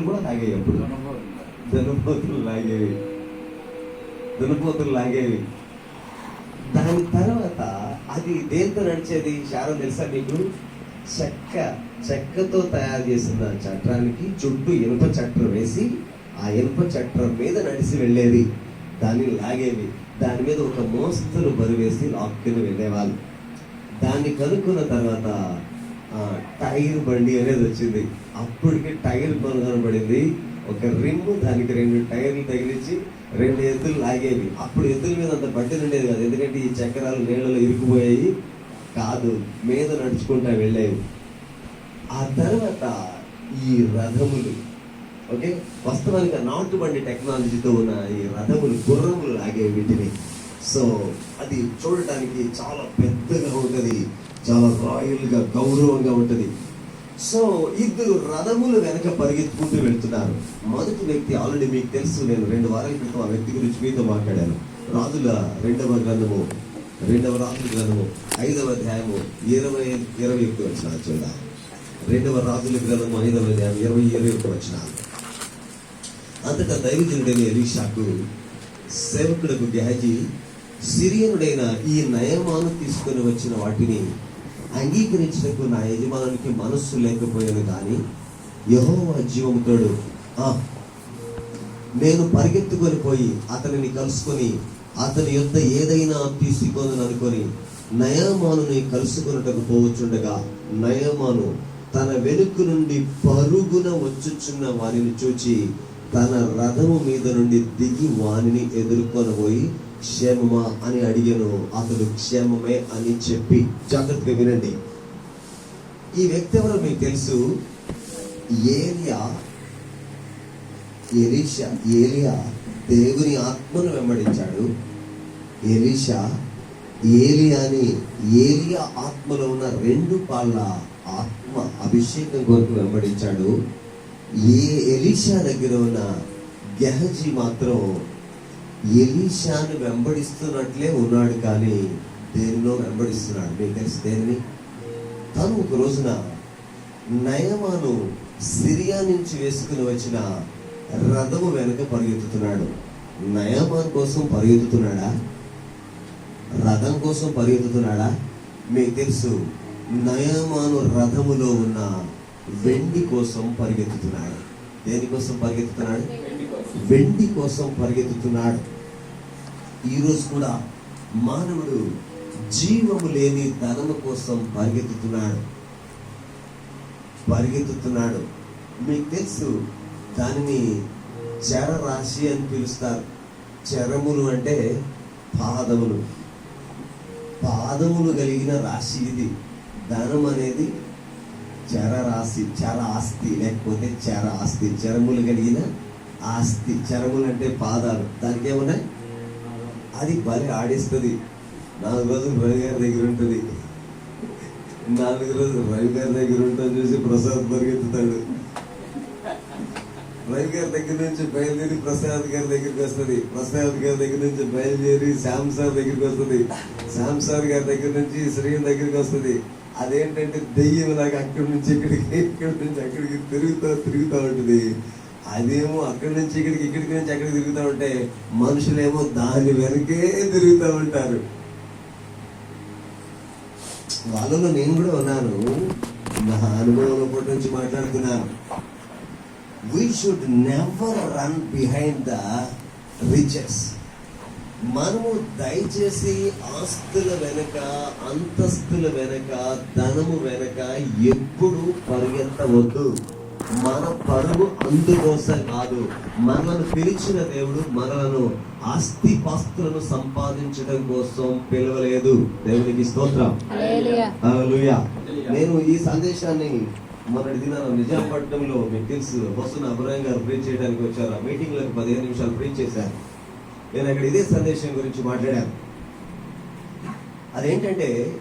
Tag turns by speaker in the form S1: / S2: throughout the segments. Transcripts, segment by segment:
S1: కూడా లాగేవి అప్పుడు. దున్నపోతులు లాగేవి జనపోతులు లాగేవి దాని తర్వాత అది దేంతో నడిచేది? శారం తెలుసా మీకు? చెక్క చెక్కతో తయారు చేసిన చట్రానికి చుట్టూ ఇనుప చట్రం వేసి ఆ ఇనుప చట్రం మీద నడిచి వెళ్ళేది. దాన్ని లాగేవి దాని మీద ఒక మోస్తరు బరువేసి లాక్కుని వెళ్ళేవాళ్ళు. దాన్ని కనుక్కున్న తర్వాత టైర్ బండి అనేది వచ్చింది. అప్పటికే టైర్ కనుగొనబడింది ఒక రిమ్ దానికి రెండు టైర్లు తగిలించి రెండు ఎద్దులు లాగేవి. అప్పుడు ఎద్దుల మీద అంత బట్టి ఉండేది కాదు. ఎందుకంటే ఈ చక్రాలు నీళ్ళలో ఇరుకుపోయాయి కాదు మీద నడుచుకుంటా వెళ్ళేవి. ఆ తర్వాత ఈ రథములు ఓకే? వాస్తవానికి నాటు బండి టెక్నాలజీతో ఉన్న ఈ రథములు గుర్రములు లాగే వీటిని. సో అది చూడటానికి చాలా పెద్దగా ఉంటుంది. చాలా రాయల్గా గౌరవంగా ఉంటుంది. సో ఇద్దరు రథములు వెనక పరిగెత్తుకుంటూ వెళ్తున్నారు. మొదటి వ్యక్తి ఆల్రెడీ మీకు తెలుసు నేను రెండు వారాల క్రితం ఆ వ్యక్తి గురించి మీతో మాట్లాడాను. రాజుల రెండవ గ్రంథము రెండవ రాజుల గ్రంథము ఐదవ అధ్యాయము ఇరవై ఇరవై ఒకటి వచ్చిన చూడాలి రెండవ రాజుల గ్రంథము ఐదవ అధ్యాయం ఇరవై ఇరవై ఒకటి వచ్చిన అంతటా దైవజనుడైన ఎలీషాకు సేవకులకు గ్యాజీ సిరియనుడైన ఈ నయమాను తీసుకొని వచ్చిన వాటిని అంగీకరించటకు నా యజమానునికి మనస్సు లేకపోయాను కానీ యహో జీవముతోడు "ఆ, నేను పరిగెత్తుకొని పోయి అతనిని కలుసుకొని అతని యొద్ద ఏదైనా తీసుకొని అనుకొని నయమానుని కలుసుకొనుటకు పోవచ్చుండగా నయమాను తన వెనుక నుండి పరుగున వచ్చుచున్న వారిని చూచి తన రథము మీద నుండి దిగి వానిని ఎదుర్కొనబోయి క్షేమమా అని అడిగాను. అతడు క్షేమమే అని చెప్పి జాగ్రత్తగా వినండి. ఈ వ్యక్తి ఎవరో మీకు తెలుసు? ఏలియా ఎలీషా ఏలియా దేవుని ఆత్మను వెంబడించాడు. ఎలీషా ఏలియాని ఏలియా ఆత్మలో ఉన్న రెండు పాళ్ళ ఆత్మ అభిషేకం కొరకు వెంబడించాడు. ఏ ఎలీషా దగ్గర ఉన్న గెహజీ మాత్రం ఎలీషాను వెంబడిస్తున్నట్లే ఉన్నాడు కానీ దేనిలో వెంబడిస్తున్నాడు? మీకు తెలుసు దేనిని? తను ఒక రోజున నయమాను సిరియా నుంచి వేసుకుని వచ్చిన రథము వెనుక పరిగెత్తుతున్నాడు. నయమాన్ కోసం పరిగెత్తుతున్నాడా? రథం కోసం పరిగెత్తుతున్నాడా? మీకు తెలుసు నయమాను రథములో ఉన్న వెండి కోసం పరిగెత్తుతున్నాడు. దేనికోసం పరిగెత్తుతున్నాడు? వెండి కోసం పరిగెత్తుతున్నాడు. ఈరోజు కూడా మానవుడు జీవము లేని ధనము కోసం పరిగెత్తుతున్నాడు. పరిగెత్తుతున్నాడు. మీకు తెలుసు దానిని చెర రాశి అని పిలుస్తారు. చెరములు అంటే పాదములు. పాదములు కలిగిన రాశి ఇది. ధనం అనేది చెర రాశి చెర ఆస్తి లేకపోతే చెర ఆస్తి. చరములు కలిగిన ఆస్తి చెరములు అంటే పాదాలు. దానికి ఏమున్నాయి? అది బలి ఆడిస్తుంది. నాలుగు రోజులు రవి గారి దగ్గర ఉంటుంది. నాలుగు రోజులు రవి గారి దగ్గర ఉంటుంది చూసి ప్రసాద్ పరిగెత్తుతాడు. రవి గారి దగ్గర నుంచి బయలుదేరి ప్రసాద్ గారి దగ్గరికి వస్తుంది. ప్రసాద్ గారి దగ్గర నుంచి బయలుదేరి శ్యామ్ సార్ దగ్గరికి వస్తుంది. శ్యామ్ సార్ గారి దగ్గర నుంచి శ్రీ దగ్గరికి వస్తుంది. అదేంటంటే దెయ్యం లాగా అక్కడి నుంచి ఇక్కడికి ఇక్కడి నుంచి అక్కడికి తిరుగుతూ తిరుగుతూ ఉంటుంది. అదేమో అక్కడి నుంచి ఇక్కడికి ఇక్కడికి నుంచి అక్కడికి తిరుగుతూ ఉంటే మనుషులేమో దాని వెనకే తిరుగుతూ ఉంటారు. వాళ్ళలో నేను కూడా ఉన్నాను. నా అనుభవం నుంచి మాట్లాడుతున్నాను we should never run behind the riches మనము దయచేసి ఆస్తుల వెనక అంతస్తుల వెనక ధనము వెనక ఎప్పుడు పరిగెత్తవద్దు. మన పరుగు అందుకోసం కాదు. మనలను పిలిచిన దేవుడు మనలను ఆస్తి పాస్తులను సంపాదించడం కోసం పిలవలేదు. దేవునికి స్తోత్రం. నేను ఈ సందేశాన్ని మొన్నటి దినాన నిజాంపట్నంలో మీకు తెలుసు. వస్తున్న అభిరాయం గారు ప్రీచ్ చేయడానికి వచ్చారు. ఆ మీటింగ్లో పదిహేను నిమిషాలు ప్రీచ్ చేశారు. నేను అక్కడ ఇదే సందేశం గురించి మాట్లాడాను. అదేంటంటే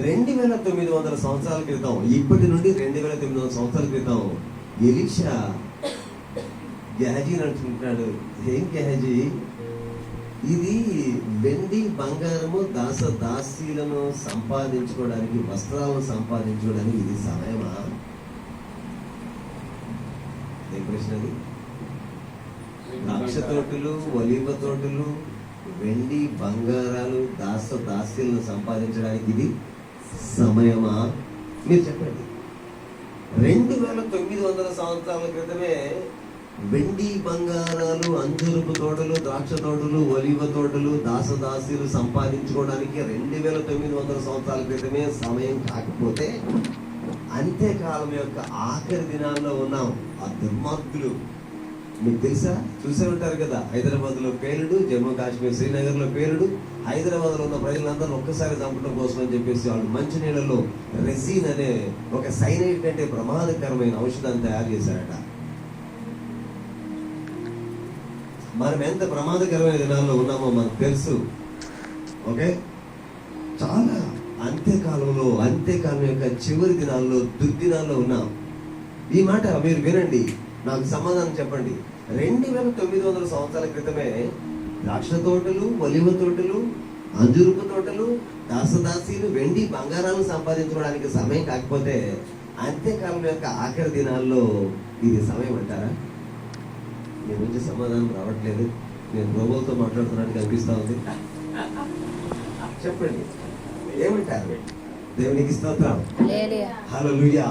S1: రెండు వేల తొమ్మిది వందల సంవత్సరాల క్రితం ఇప్పటి నుండి రెండు వేల తొమ్మిది వందల సంవత్సరాల క్రితం ఎలీషా గెహజీ అంటున్నాడు ఏం గెహజీ? ఇది వెండి బంగారము దాస దాసీలను సంపాదించుకోవడానికి వస్త్రాలను సంపాదించుకోవడానికి ఇది సమయమా? ఏం ప్రశ్న అది. ద్రాక్ష తోటలు ఒలివ తోటలు వెండి బంగారాలు దాస దాస్యులను సంపాదించడానికి ఇది సమయమా? మీరు చెప్పండి. రెండు వేల తొమ్మిది వందల సంవత్సరాల క్రితమే వెండి బంగారాలు అంజూరపు తోటలు ద్రాక్ష తోటలు ఒలివ తోటలు దాసదాసీలు సంపాదించుకోవడానికి రెండు వేల తొమ్మిది వందల సంవత్సరాల క్రితమే సమయం కాకపోతే అంత్యకాలం యొక్క ఆఖరి దినాల్లో ఉన్నాం. ఆ దుర్మార్గులు. మీకు తెలుసా? చూసే ఉంటారు కదా హైదరాబాద్లో పేలుడు జమ్మూ కాశ్మీర్ శ్రీనగర్లో పేలుడు. హైదరాబాద్లో ఉన్న ప్రజలందరూ ఒక్కసారి చంపడం కోసం అని చెప్పేసి వాళ్ళు మంచినీళ్ళలో రెసిన్ అనే ఒక సైనైడ్ కంటే ప్రమాదకరమైన ఔషధాన్ని తయారు చేశారట. మనం ఎంత ప్రమాదకరమైన దినాల్లో ఉన్నామో మనకు తెలుసు. ఓకే? చాలా అంత్యకాలంలో అంత్యకాలం యొక్క చివరి దినాల్లో దుర్దినాల్లో ఉన్నాం. ఈ మాట మీరు వినండి. నాకు సమాధానం చెప్పండి. రెండు వేల తొమ్మిది వందల సంవత్సరాల క్రితమే ద్రాక్ష తోటలు ఒలివ తోటలు అంజురుపు తోటలు దాసదాసీలు వెండి బంగారాలు సంపాదించుకోవడానికి సమయం కాకపోతే అంత్యకాలం యొక్క ఆఖరి దినాల్లో ఇది సమయం అంటారా? మీ నుంచి సమాధానం రావట్లేదు. నేను రోబోతో మాట్లాడుతున్నట్టు కనిపిస్తా ఉంది. చెప్పండి. ఏమంటారు? దేవునికి స్తోత్రం. హల్లెలూయా.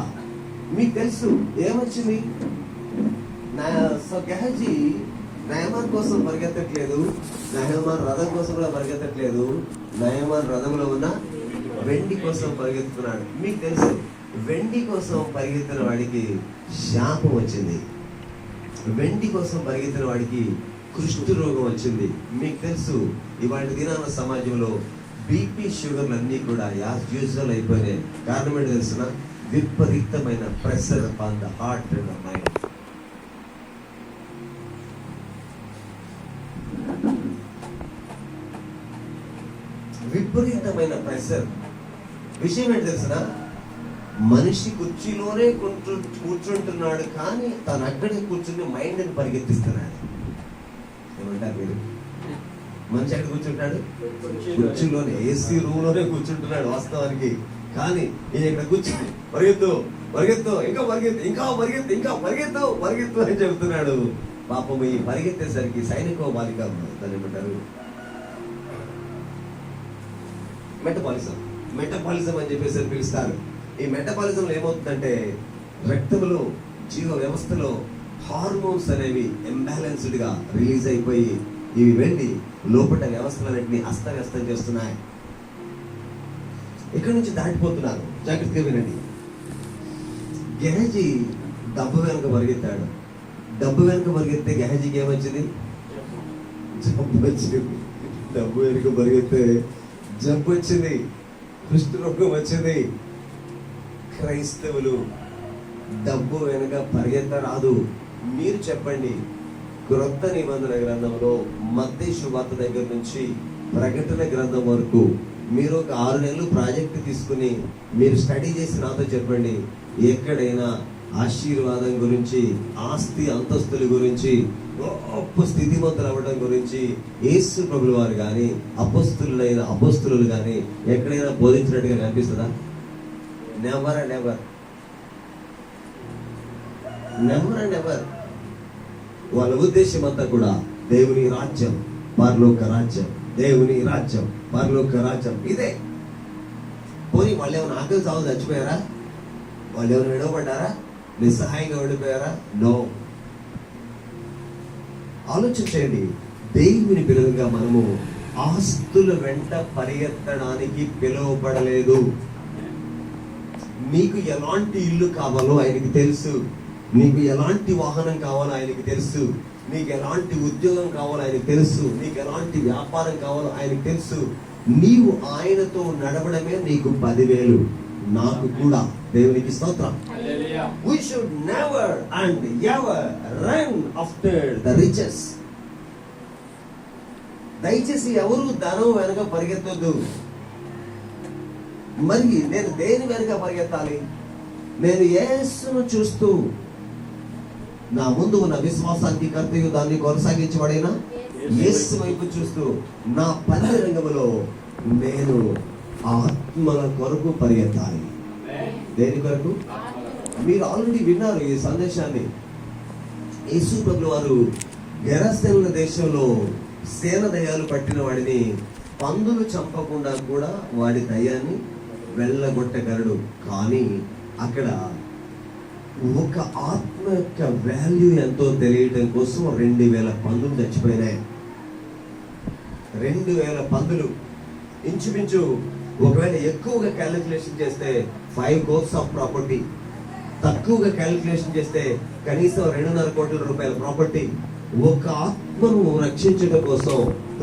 S1: మీకు తెలుసు ఏమొచ్చింది? నా సో గెహజీ నయమాన్ కోసం పరిగెత్తట్లేదు. నయమాన్ రథం కోసం కూడా పరిగెత్తట్లేదు. నయమాన్ రథంలో ఉన్న వెండి కోసం పరిగెత్తుతున్నాడు. మీకు తెలుసు వెండి కోసం పరిగెత్తిన వాడికి శాపం వచ్చింది. వెండి కోసం పరిగెత్తిన వాడికి కుష్టు రోగం వచ్చింది. మీకు తెలుసు ఇవాళ దినాల సమాజంలో బీపీ షుగర్లు అన్నీ కూడా యాజ్ యూజువల్ అయిపోయినాయి. కారణం ఏంటి తెలుసిన? విపరీతమైన pressure on the heart and mind. విపరీతమైన ప్రెషర్ విషయం ఏంటి తెలిసిన? మనిషి కుర్చీలోనే కూర్చు కూర్చుంటున్నాడు కానీ తను అక్కడే కూర్చుని మైండ్ని పరిగెత్తిస్తున్నాడు. ఏమంటారు మీరు? మనిషి ఎక్కడ కూర్చుంటాడు? కుర్చీలోనే. ఏసీ రూమ్లోనే కూర్చుంటున్నాడు వాస్తవానికి. కానీ నేను ఇక్కడ కూర్చుని పరిగెత్తు పరిగెత్తు ఇంకా పరిగెత్తు ఇంకా పరిగెత్తు ఇంకా పరిగెత్తు పరిగెత్తు అని చెబుతున్నాడు. పాపం ఈ పరిగెత్తేసరికి సైనికో బాలిక దాన్ని ఏమంటారు? మెటబాలిజం. మెటబాలిజం అని చెప్పేసి అని పిలుస్తారు. ఈ మెటబాలిజంలో ఏమవుతుందంటే రక్తంలో జీవ వ్యవస్థలో హార్మోన్స్ అనేవి ఎంబ్యాలెన్స్డ్గా రిలీజ్ అయిపోయి ఇవి వెళ్ళి లోపల వ్యవస్థలన్నింటినీ అస్తవ్యస్తం చేస్తున్నాయి. ఇక్కడ నుంచి దాటిపోతున్నారు. జాగ్రత్తగా వినండి. గెహజీ డబ్బు వెనుక పరిగెత్తాడు. డబ్బు వెనుక పరిగెత్తే గెహజీకి ఏమొచ్చింది? జబ్బు వచ్చింది. డబ్బు వెనుక పరిగెత్తే జబ్బు వచ్చింది రోగం వచ్చింది. క్రైస్తవులు డబ్బు వెనుక పరిగెత్తరాదు. మీరు చెప్పండి క్రొత్త నిబంధన గ్రంథంలో మధ్య శుభార్త దగ్గర నుంచి ప్రకటన గ్రంథం వరకు మీరు ఒక ఆరు నెలలు ప్రాజెక్ట్ తీసుకుని మీరు స్టడీ చేసి నాతో చెప్పండి ఎక్కడైనా ఆశీర్వాదం గురించి ఆస్తి అంతస్తుల గురించి గొప్ప స్థితిమంతులు అవ్వడం గురించి యేసు ప్రభులు వారు కానీ అపస్తులైన అపస్తులు కానీ ఎక్కడైనా బోధించినట్టుగా కనిపిస్తుందా? Never and ever never and ever వాళ్ళ ఉద్దేశం అంతా కూడా దేవుని రాజ్యం పరలోక రాజ్యం దేవుని రాజ్యం పరలోక రాజ్యం ఇదే. పోనీ వాళ్ళు ఏమైనా ఆకలి చావు చచ్చిపోయారా? వాళ్ళు ఏమైనా విడవబడ్డారా? నిస్సహాయంగా ఓడిపోయారా నో ఆలోచన చేయండి దేవుని పిలువగా మనము ఆస్తుల వెంట పరిగెత్తడానికి పిలువబడలేదు. నీకు ఎలాంటి ఇల్లు కావాలో ఆయనకి తెలుసు. నీకు ఎలాంటి వాహనం కావాలో ఆయనకి తెలుసు. నీకు ఎలాంటి ఉద్యోగం కావాలో ఆయనకి తెలుసు. నీకు ఎలాంటి వ్యాపారం కావాలో ఆయనకి తెలుసు. నీవు ఆయనతో నడవడమే నీకు పదివేలు. నాకు కూడా దేవునికి స్తోత్రం. We should never and ever run after the riches. దయచేసి ఎవరు ధనం వెనక పరిగెత్తొద్దు. మరి నేను దేని వెనక పరిగెత్తాలి? నేను యేసును చూస్తూ నా ముందు ఉన్న విశ్వాసానికి కర్తయ్య దాన్ని కొనసాగించబడేనా? యేసు వైపు చూస్తూ నా పని రంగంలో నేను ఆత్మల కొరకు పరిగెత్తాలి దేని కొరకు? మీరు ఆల్రెడీ విన్నారు ఈ సందేశాన్ని. యేసు ప్రభుల వారు గెరస్తెనుల దేశంలో సేన దయాలు పట్టిన వాడిని పందులు చంపకుండా కూడా వాడి దయాన్ని వెళ్ళగొట్టగలడు. కానీ అక్కడ ఒక ఆత్మ యొక్క వాల్యూ ఎంతో తెలియటం కోసం రెండు వేల పందులు చచ్చిపోయినాయి. రెండు వేల పందులు. ఇంచుమించు ఒకవేళ ఎక్కువగా క్యాలిక్యులేషన్ చేస్తే ఫైవ్ కోర్స్ ఆఫ్ ప్రాపర్టీ తక్కువగా క్యాలిక్యులేషన్ చేస్తే కనీసం రెండున్నర కోట్ల రూపాయల ప్రాపర్టీ ఒక ఆత్మను రక్షించడం కోసం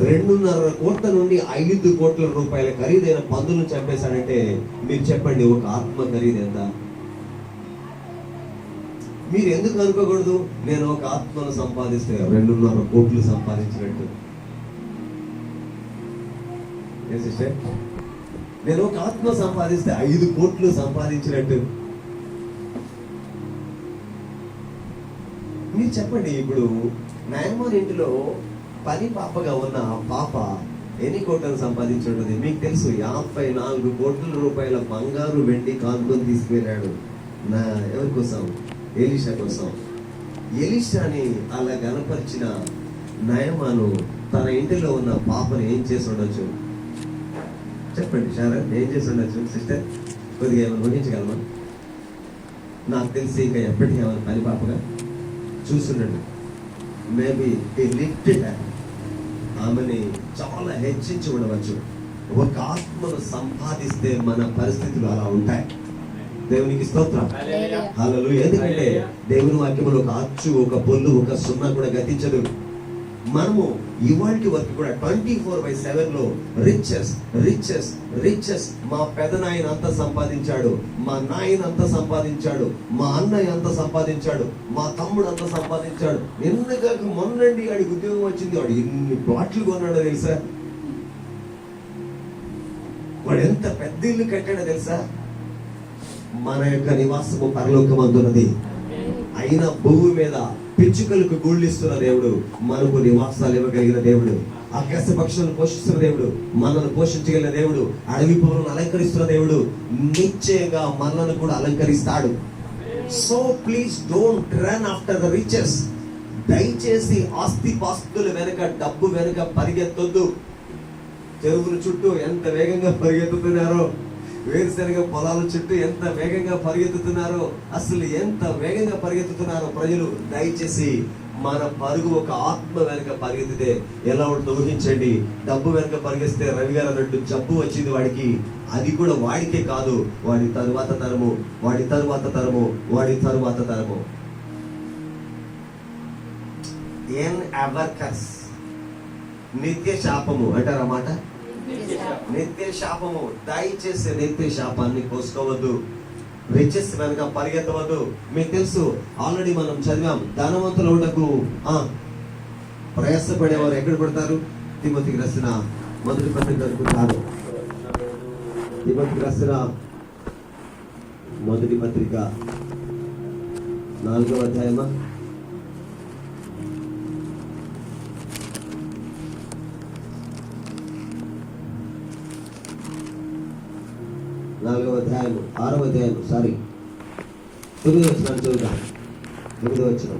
S1: రెండున్నర కోట్ల నుండి ఐదు కోట్ల రూపాయల ఖరీదైన పందులను చంపేశాడంటే మీరు చెప్పండి ఒక ఆత్మ ఖరీదు ఎంత? మీరు ఎందుకు అనుకోకూడదు? నేను ఒక ఆత్మను సంపాదిస్తే రెండున్నర కోట్లు సంపాదించినట్టు. ఏ సిస్టర్ నేను ఒక ఆత్మ సంపాదిస్తే ఐదు కోట్లు సంపాదించినట్టు. మీరు చెప్పండి ఇప్పుడు నాయనమార్ ఇంటిలో పని పాపగా ఉన్న పాప ఎన్ని కోట్లను సంపాదించుంటుంది? మీకు తెలుసు యాభై నాలుగు కోట్ల రూపాయల బంగారు వెండి కానుకొని తీసుకువెళ్ళాడు నా ఎవరి కోసం? ఎలీషా కోసం. ఎలీషాని అలా గనపరిచిన నయమాను తన ఇంటిలో ఉన్న పాపను ఏం చేసి ఉండొచ్చు? చెప్పండి శారద్ ఏం చేసి ఉండొచ్చు సిస్టర్ కొద్దిగా ఏమైనా ఊహించగలమా? నాకు తెలిసి ఇంకా ఎప్పటికీ ఏమైనా పని పాపగా చూస్తుండండి. మేబీ ఈ లిఫ్టెడ్ ఆమెని చాలా హెచ్చించి ఉండవచ్చు. ఒక ఆత్మను సంపాదిస్తే మన పరిస్థితులు అలా ఉంటాయి. దేవునికి స్తోత్రం.
S2: హల్లెలూయా.
S1: ఎందుకంటే దేవుని వాక్యములో ఒక అచ్చు ఒక పొల్లు ఒక సున్నా కూడా గతించదు. మనము ఇవాళకి వరకు కూడా ట్వంటీ ఫోర్ బై సెవెన్లో రిచెస్ రిచెస్ రిచెస్ మా పెదనాయన అంత సంపాదించాడు మా నాయన అంత సంపాదించాడు మా అన్నయ్య అంత సంపాదించాడు మా తమ్ముడు అంత సంపాదించాడు. ఎందుకు మొన్నండి వాడికి ఉద్యోగం వచ్చింది? వాడు ఎన్ని ప్లాట్లు కొన్నాడో తెలుసా? వాడు ఎంత పెద్ద ఇల్లు కట్టాడో తెలుసా? మన యొక్క నివాసము పరలోకమందున్నది. అయిన భూమి మీద పిచ్చుకలకు గూళ్ళిస్తున్న దేవుడు మనకు నివాసాలు ఇవ్వగలిగిన దేవుడు ఆకాశ పక్షులను పోషిస్తున్న దేవుడు మనల్ని పోషించగలిగిన దేవుడు అడవి పువ్వులను అలంకరిస్తున్న దేవుడు నిశ్చయంగా మనల్ని కూడా అలంకరిస్తాడు. So please don't run after the riches దయచేసి ఆస్తి పాస్తుల వెనుక డబ్బు వెనుక పరిగెత్తొద్దు. చెరువుల చుట్టూ ఎంత వేగంగా పరిగెత్తుతున్నారో వేరుశనగ పొలాల చుట్టూ ఎంత వేగంగా పరిగెత్తుతున్నారో అసలు ఎంత వేగంగా పరిగెత్తుతున్నారో ప్రజలు దయచేసి మన పరుగు ఒక ఆత్మ వెనక పరిగెత్తితే ఎలా ఉంటుందో ఊహించండి. డబ్బు వెనక పరిగెస్తే రవి గారు అన్నట్టు జబ్బు వచ్చింది వాడికి. అది కూడా వాడికే కాదు వాడి తరువాత తరము వాడి తరువాత తరము వాడి తరువాత తరము. ఎన్ ఎవర్ నిత్య శాపము అంటారా మాట? నిత్య శాపము దయచేసి నిత్య శాపాన్ని కోసుకోవద్దు. రిచెస్ వెనక పరిగెత్తవద్దు. మీకు తెలుసు ఆల్రెడీ మనం చదివాం ధనవంతుల ఉండకు. ప్రయాసపడేవారు ఎక్కడ పడతారు? తిమ్మతికి రాసిన మొదటి పత్రిక అనుకుంటారు తిమ్మతికి రాసిన మొదటి పత్రిక. నాలుగవ అధ్యాయమా? నాలుగవ అధ్యాయం ఆరవ అధ్యాయం సారీ తొమ్మిది వచ్చిన చదువుతాం తొమ్మిది వచ్చిన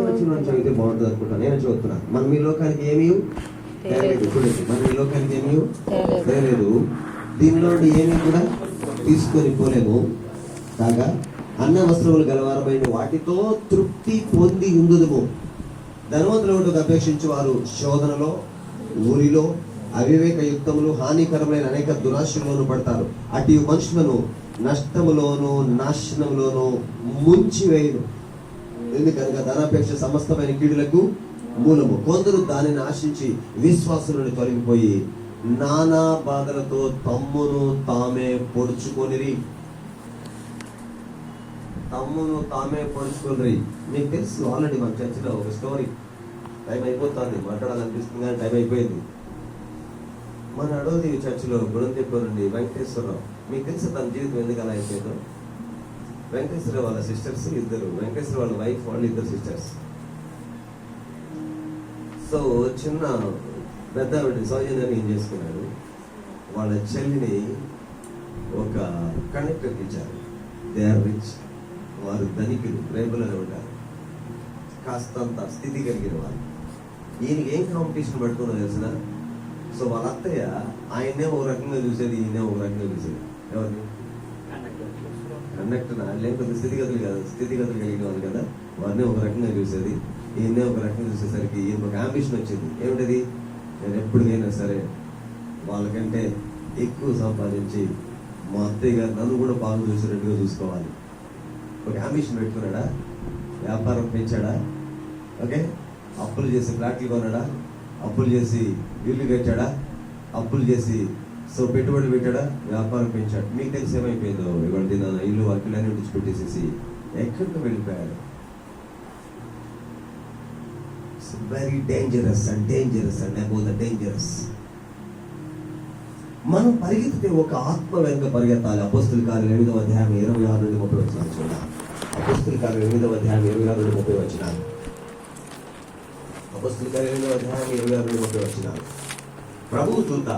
S1: వచ్చిన చదివితే బాగుంటుంది అనుకుంటా. నేను చదువుతున్నా. మనం ఈ లోకానికి ఏమీ తేలేదు. చూడండి. మనం ఈ లోకానికి ఏమీ
S2: తేలేదు.
S1: దీనిలో ఏమీ కూడా తీసుకొని పోలేము. కాగా అన్న వస్త్రములు గలవారమైన వాటితో తృప్తి పొంది ఉందుదుము ధనవంతుల ఒకటి అపేక్షించు వారు శోధనలో ఊరిలో అవివేక యుక్తములు హానికరమైన అనేక దురాశలోను పడతారు. అటు మనుషులను నష్టములోను నాశనములోను ముంచివేయును. ఎందుకనగా ధనాపేక్ష సమస్తమైన కీడులకు మూలము. కొందరు దానిని ఆశించి విశ్వాసులను తొలగిపోయి నానా బాధలతో తమ్మును తామే పొడుచుకొనిరి. తమ్మును తామే పొడుచుకొని మీకు తెలుసు ఆల్రెడీ మన చర్చిలో ఒక స్టోరీ టైం అయిపోతుంది. మాట్లాడాలనిపిస్తుంది కానీ టైం అయిపోయింది. మన అడోదేవి చర్చిలో గుణంతిప్ప నుండి వెంకటేశ్వరరావు. మీకు తెలుసు తన జీవితం ఎందుకు అలా అయిపోయిందో? వెంకటేశ్వర వాళ్ళ సిస్టర్స్ ఇద్దరు వెంకటేశ్వర వాళ్ళ వైఫ్ వాళ్ళు ఇద్దరు సిస్టర్స్ సో చిన్న పెద్ద సౌజన్యాన్ని ఏం చేసుకున్నాడు? వాళ్ళ చెల్లిని ఒక కండక్టర్కి ఇచ్చారు. దే ఆర్ రిచ్ వారు ధనికులు రేపులనే ఉంటారు. కాస్తంత స్థితి కలిగిన వాళ్ళు. ఈయనకి ఏం కాంపిటీషన్ పడుతున్నా తెలిసిన సో వాళ్ళ అత్తయ్య ఆయనే ఒక రకంగా చూసేది ఈయనే ఒక రకంగా చూసేది ఎవరిని కండక్టర్ లేకపోతే స్థితిగతులు కాదు స్థితిగతులు కలిగిన వాళ్ళు కదా వారిని ఒక రకంగా చూసేది ఈయన్నే ఒక రకంగా చూసేసరికి ఈయన ఒక అంబిషన్ వచ్చింది. ఏమిటది? నేను ఎప్పటికైనా సరే వాళ్ళకంటే ఎక్కువ సంపాదించి మా అత్తయ్య గారు నన్ను కూడా బాగా చూసినట్టుగా చూసుకోవాలి. ఒక అంబిషన్ పెట్టుకున్నాడా? వ్యాపారం పెంచాడా? ఓకే? అప్పులు చేసి ఫ్లాట్లు కొన్నాడా? అప్పులు చేసి ఇల్లు కట్టాడా? అప్పులు చేసి సో పెట్టుబడి పెట్టాడా? వ్యాపారం పెంచాడు. మీకు తెలిసి ఏమైపోయిందో? ఇవాళ దిన ఇల్లు అక్కలన్నీ విడిచిపెట్టేసేసి ఎక్కడికి వెళ్ళిపోయాడు very dangerous and dangerous and above the dangerous మనం పరిగెత్తితే ఒక ఆత్మ వెనుక పరిగెత్తాలి. అపోస్తుల కార్యం ఎనిమిదవ అధ్యాయం ఇరవై ఆరు నుండి ముప్పై వచ్చిన చూడాలి అపోస్తుల కార్యం ఎనిమిదవ అధ్యాయం ఇరవై ఆరు నుండి ముప్పై వచ్చినాను అపోస్తుల కార్యం అధ్యాయం ఇరవై ఆరు ముప్పై వచ్చినారు ప్రభువు చూత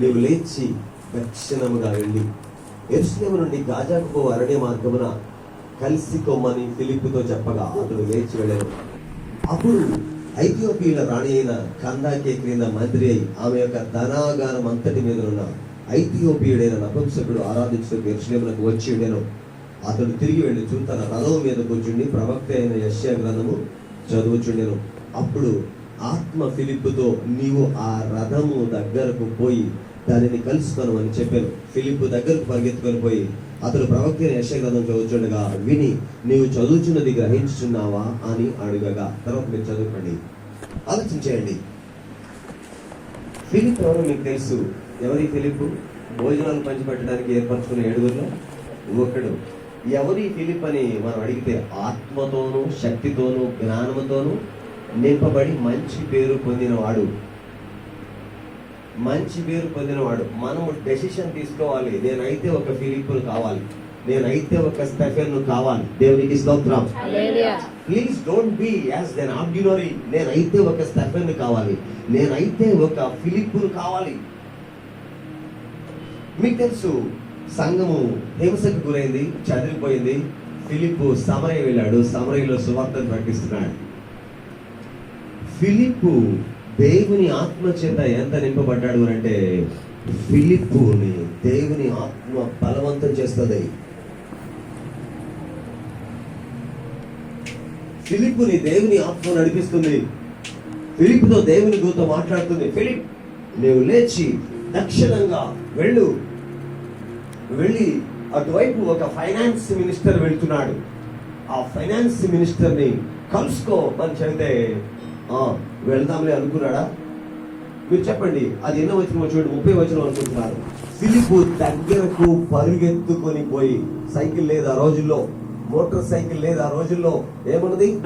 S1: నీవు లేచి దక్షిణముగా వెళ్ళి ఎరుసలేము నుండి గాజాకు పో అరణ్య మార్గమున కలిసి కొమ్మని ఫిలిప్పుతో చెప్పగా అతడు లేచి వెళ్ళాడు. అప్పుడు ఐథియోపియల రాణి అయిన కందాకే క్రింద మంత్రి అయి ఆమె యొక్క ధనాగారం అంతటి మీద ఉన్న ఐథియోపియుడైన నపుంసకుడు ఆరాధించుకు ఎరుసలేమునకు వచ్చి ఉండేను అతడు తిరిగి వెళ్ళి తన రథం మీద కూర్చుండి ప్రవక్త అయిన యశ్యా గ్రంథము చదువుచుండెను. అప్పుడు ఆత్మ ఫిలిప్పుతో నీవు ఆ రథము దగ్గరకు పోయి దానిని కలుసుకొను అని చెప్పాను. ఫిలిప్ దగ్గరకు పరిగెత్తుకొని పోయి అతడు ప్రవక్త యశగ్రంథం చదువుచుండగా విని నీవు చదువుచున్నది గ్రహించుచున్నావా? అని అడుగగా తర్వాత మీరు చదువుకోండి. ఆలోచించేయండి ఫిలిప్ ఎవరో మీకు తెలుసు. ఎవరి ఫిలిప్ భోజనాలు పంచిపెట్టడానికి ఏర్పరచుకున్న ఏడుగురులో ఒకడు. ఎవరి ఫిలిప్ అని మనం అడిగితే ఆత్మతోనూ శక్తితోనూ జ్ఞానముతోనూ నింపబడి మంచి పేరు పొందినవాడు. మంచి పేరు పొందినవాడు. మనము డెసిషన్ తీసుకోవాలి. నేనైతే ఒక ఫిలిప్ను కావాలి. నేనైతే ఒక స్టెఫెన్ కావాలి. దేవునికి స్తోత్రం. Please don't be as then ordinary నేనైతే ఒక స్టెఫెన్ కావాలి. నేనైతే ఒక ఫిలిప్పును కావాలి. మీకు తెలుసు సంఘము హింసకు గురైంది చదివిపోయింది. ఫిలిప్పు సమరయ్య వెళ్ళాడు. సమరయ్యలో సువార్తను ప్రకటిస్తున్నాడు. ఫిలిప్పు దేవుని ఆత్మ చేత ఎంత నింపబడ్డాడు అంటే ఫిలిప్పుని దేవుని ఆత్మ బలవంతం చేస్తుంది. ఫిలిప్పుని దేవుని ఆత్మ నడిపిస్తుంది. ఫిలిప్తో దేవుని దూత మాట్లాడుతుంది. ఫిలిప్ నువ్వు లేచి దక్షిణంగా వెళ్ళు. వెళ్ళి అటువైపు ఒక ఫైనాన్స్ మినిస్టర్ వెళ్తున్నాడు. ఆ ఫైనాన్స్ మినిస్టర్ని కలుసుకో అని చెబితే వెళ్దాంలే అనుకున్నాడా? మీరు చెప్పండి అది ఎన్నో వచ్చిన చూడండి ముప్పై వచ్చిన అనుకుంటున్నారు. సిలిపు దగ్గరకు పరిగెత్తుకొని పోయి సైకిల్ లేదు ఆ రోజుల్లో మోటార్ సైకిల్ లేదు ఆ రోజుల్లో ఏమున్నది?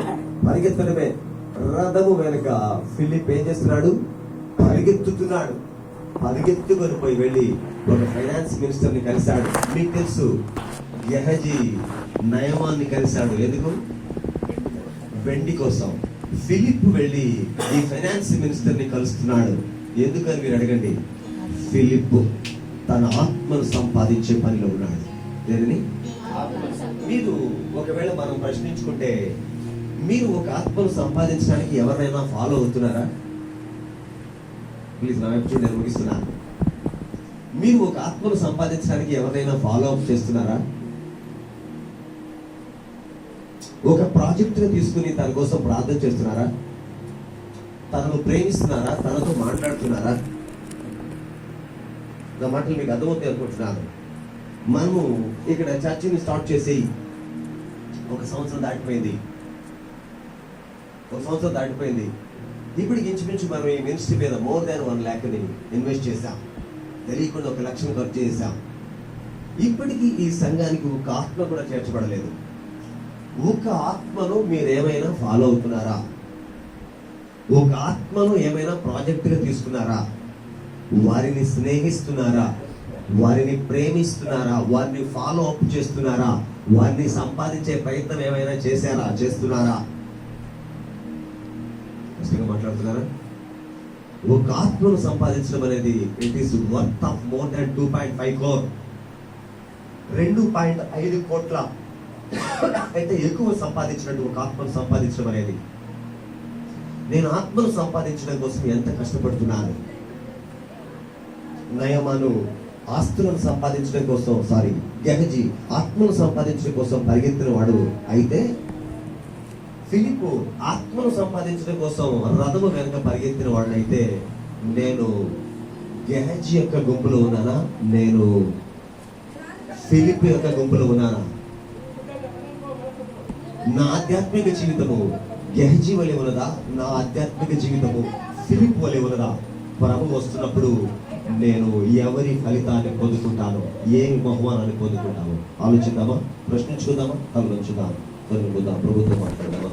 S1: పరిగెత్తడమే. రథము వెనుక ఫిలిప్ ఏం చేస్తున్నాడు? పరిగెత్తుతున్నాడు. పరిగెత్తుకొని పోయి వెళ్ళి ఒక ఫైనాన్స్ మినిస్టర్ని కలిశాడు. మీకు తెలుసు యహజీ నయమాన్ని కలిశాడు. ఎందుకు? వెండి కోసం. ఫిలిప్ వెళ్ళి ఈ ఫైనాన్స్ మినిస్టర్ని కలుస్తున్నాడు. ఎందుకని మీరు అడగండి? ఫిలిప్ తన ఆత్మను సంపాదించే పనిలో ఉన్నాడు. దేనిని మీరు ఒకవేళ మనం ప్రశ్నించుకుంటే మీరు ఒక ఆత్మను సంపాదించడానికి ఎవరైనా ఫాలో అవుతున్నారా? ప్లీజ్ నా వైపు నేను ముగిస్తున్నా. మీరు ఒక ఆత్మను సంపాదించడానికి ఎవరైనా ఫాలో అప్ చేస్తున్నారా? ఒక ప్రాజెక్ట్ని తీసుకుని తన కోసం ప్రార్థన చేస్తున్నారా? తనను ప్రేమిస్తున్నారా? తనతో మాట్లాడుతున్నారా? నా మాటలు మీకు అర్థమవుతాయి అనుకుంటున్నాను. మనము ఇక్కడ చర్చిని స్టార్ట్ చేసి ఒక సంవత్సరం దాటిపోయింది. ఒక సంవత్సరం దాటిపోయింది. ఇప్పటికి ఇంచుమించు మనం ఈ మినిస్ట్రీ మీద మోర్ దాన్ వన్ ల్యాక్ని ఇన్వెస్ట్ చేశాం. తెలియకుండా ఒక లక్షను ఖర్చు చేశాం. ఇప్పటికీ ఈ సంఘానికి ఒక ఆత్మ కూడా చేర్చబడలేదు. ఒక ఆత్మను మీరేమైనా ఫాలో అవుతున్నారా? ఒక ఆత్మను ఏమైనా ప్రాజెక్టుగా తీసుకున్నారా? వారిని స్నేహిస్తున్నారా? వారిని ప్రేమిస్తున్నారా? వారిని ఫాలో అప్ చేస్తున్నారా? వారిని సంపాదించే ప్రయత్నం ఏమైనా చేశారా? చేస్తున్నారా? కష్టంగా మాట్లాడుతున్నారా? ఒక ఆత్మను సంపాదించడం అనేది it is worth of more than two point five crore రెండు పాయింట్ ఐదు కోట్ల అయితే ఎక్కువ సంపాదించినట్టు ఒక ఆత్మను సంపాదించడం అనేది నేను ఆత్మను సంపాదించడం కోసం ఎంత కష్టపడుతున్నాను? నయమాను ఆస్తులను సంపాదించడం కోసం సారీ గెహజీ ఆత్మను సంపాదించడం కోసం పరిగెత్తిన వాడు అయితే ఫిలిపు ఆత్మను సంపాదించడం కోసం రథము వెనక పరిగెత్తిన వాడినైతే నేను గెహజీ యొక్క గుంపులో ఉన్నానా? నేను ఫిలిప్ యొక్క గుంపులో ఉన్నానా? నా ఆధ్యాత్మిక జీవితము గెహజీ వలె ఉన్నదా? నా ఆధ్యాత్మిక జీవితము ఫిలిప్ వలె ఉన్నదా? ప్రభు వస్తున్నప్పుడు నేను ఎవరి ఫలితాన్ని పొందుకుంటాను? ఏమి బహుమానాన్ని పొందుకుంటాను? ఆలోచిద్దామా? ప్రశ్నించుకుందామా? తలొంచుదాం తొలగిపోదాం ప్రభుత్వం మాట్లాడదామా?